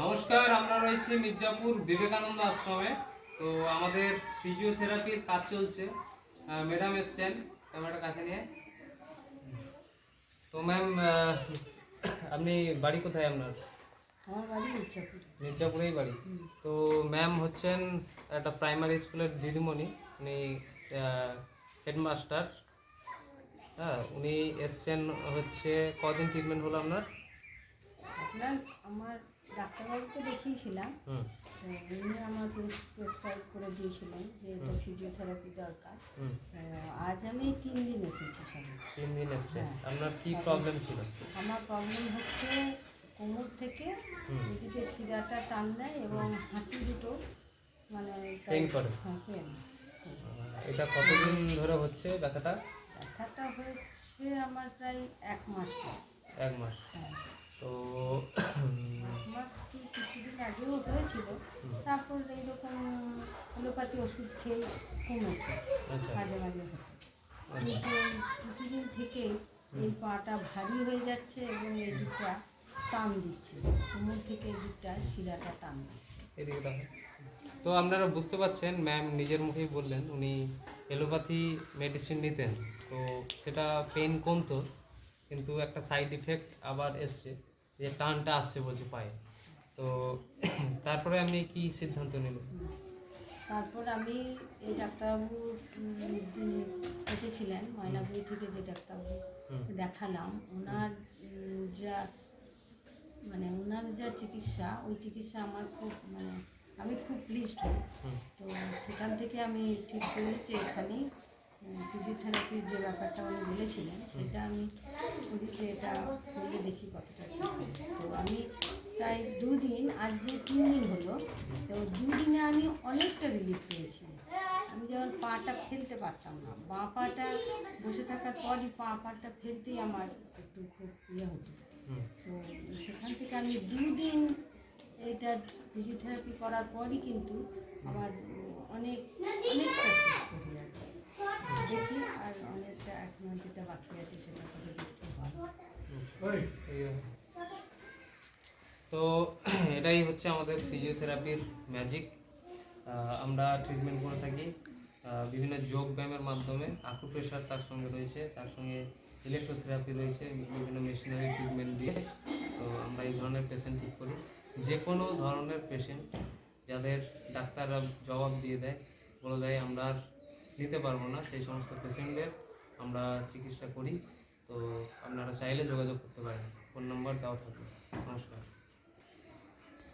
নমস্কার আমরা রয়েছি মির্জাপুর বিবেকানন্দ আশ্রমে। তো আমাদের ফিজিওথেরাপির কাজ চলছে। ম্যাডাম এসছেন ক্যামেরাটা কাছে নিয়ে। তো ম্যাম আপনি বাড়ি কোথায় আপনার? মির্জাপুরেই বাড়ি। তো ম্যাম হচ্ছেন একটা প্রাইমারি স্কুলের দিদিমণি। উনি হেডমাস্টার হ্যাঁ উনি এসছেন হচ্ছে কদিন ট্রিটমেন্ট হলো আপনার? আপনার আমার ডাক্তারবাবুকে দেখিয়েছিলাম। উনি আমার প্রেসক্রাইব করে দিয়েছিলেন যে এটা ফিজিওথেরাপি দরকার। আজ আমি তিন দিন এসেছি সবে তিন দিন এসছেন হ্যাঁ। আপনার কি প্রবলেম ছিল? আমার প্রবলেম হচ্ছে কোমর থেকে এদিকে শিরাটা টান দেয় এবং হাঁটু দুটো মানে Pain করে? হ্যাঁ পেন এটা কতদিন ধরে হচ্ছে ব্যথাটা? ব্যথাটা হচ্ছে আমার প্রায় এক মাস। এক মাস। হ্যাঁ তো এক মাস কি কিছুদিন আগেও হয়েছিল। তারপর এইরকম হোমিওপ্যাথি ওষুধ খেয়ে কমেছে আচ্ছা। মাঝে মাঝে। কিন্তু কিছুদিন থেকে এই পাটা ভারী হয়ে যাচ্ছে এবং এই দিকটা টান দিচ্ছে। কোমর থেকে এই দিকটা শিরাটা টান দিচ্ছে। এদিকে দেখো তো আপনারা বুঝতে পারছেন ম্যাম নিজের মুখেই বললেন উনি এলোপ্যাথি মেডিসিন নিতেন। তো সেটা পেন কমতো কিন্তু একটা সাইড ইফেক্ট আবার এসছে যে টানটা আসছে বলছে পায়ে। তো তারপরে আমি কি সিদ্ধান্ত নিলেন তারপর আমি এই ডাক্তারবাবু এসেছিলেন ময়নাগুড়ি থেকে যে ডাক্তারবাবু দেখালাম ওনার যা মানে ওনার যা চিকিৎসা ওই চিকিৎসা আমার খুব মানে আমি খুব প্লিজড হই। তো সেখান থেকে আমি ঠিক করি যে এখানেই ফিজিওথেরাপির যে ব্যাপারটা উনি বলেছিলেন সেটা আমি করি যে এটা করলে দেখি কতটা তো আমি প্রায় দুদিন আজ দিয়ে তিন দিন হলো তো দুদিনে আমি অনেকটা রিলিফ পেয়েছি। আমি যেমন পাটা ফেলতে পারতাম না বাঁ পাটা বসে থাকার পরই পা পাটা ফেলতেই আমার একটু খুব ইয়ে হতো। তো সেখান থেকে আমি দুদিন এটা ফিজিওথেরাপি করার পরই কিন্তু আমার অনেক অনেকটা সুস্থ হয়ে আছে। দেখি আর অনেকটা এখনও যেটা বাকি আছে সেটা করে দেখতে পাবো। তো এটাই হচ্ছে আমাদের ফিজিওথেরাপির ম্যাজিক আমরা ট্রিটমেন্ট করে থাকি বিভিন্ন যোগ ব্যায়ামের মাধ্যমে। আকুপ্রেশার তার সঙ্গে রয়েছে, তার সঙ্গে ইলেকট্রোথেরাপি রয়েছে, বিভিন্ন মেশিনারি ট্রিটমেন্ট দিয়ে। তো আমরা এই ধরনের পেশেন্ট ঠিক করি। যে কোনো ধরনের পেশেন্ট যাদের ডাক্তাররা জবাব দিয়ে দেয়, বলে দেয়, আমরা আর নিতে পারব না। সেই সমস্ত পেশেন্টদের আমরা চিকিৎসা করি। তো আপনারা চাইলে যোগাযোগ করতে পারেন। ফোন নাম্বার দেওয়া থাকবে। নমস্কার।